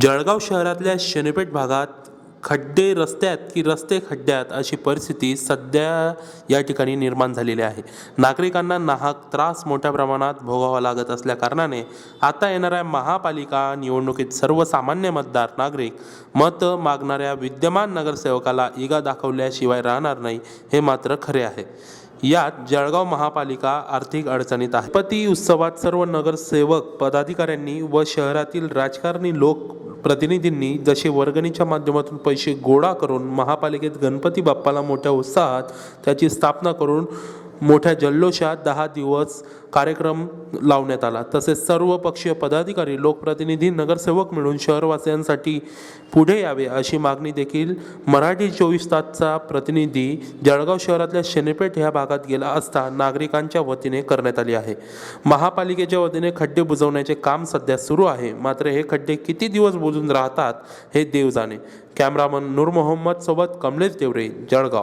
जळगाव शहरातल्या शनीपेठ भागात खड्डे रस्त्यात की रस्ते खड्ड्यात अशी परिस्थिती सध्या या ठिकाणी निर्माण झालेली आहे. नागरिकांना नाहक त्रास मोठ्या प्रमाणात भोगावा लागत असल्या कारणाने आता येणाऱ्या महापालिका निवडणुकीत सर्वसामान्य मतदार नागरिक मत मागणाऱ्या विद्यमान नगरसेवकाला इगा दाखवल्याशिवाय राहणार नाही हे मात्र खरे आहे. यात जळगाव महापालिका आर्थिक अडचणीत आहे. पती उत्सवात सर्व नगरसेवक पदाधिकाऱ्यांनी व शहरातील राजकारणी लोक प्रतिनिधींनी जसे वर्गणीच्या माध्यमातून पैसे गोळा करून महापालिकेत गणपती बाप्पाला मोठ्या उत्साहात त्याची स्थापना करून मोठ्या जल्लोषात दहा दिवस कार्यक्रम लावण्यात आला. तसेच सर्व पक्षीय पदाधिकारी लोकप्रतिनिधी नगरसेवक मिळून शहरवासियांसाठी पुढे यावे अशी मागणी देखील मराठी चोवीस तासचा प्रतिनिधी जळगाव शहरातल्या शनीपेठ ह्या भागात गेला असता नागरिकांच्या वतीने करण्यात आली आहे. महापालिकेच्या वतीने खड्डे बुजवण्याचे काम सध्या सुरू आहे. मात्र हे खड्डे किती दिवस बुजून राहतात हे देव जाणे कॅमेरामन नूर मोहम्मद सोबत कमलेश देवरे जळगाव.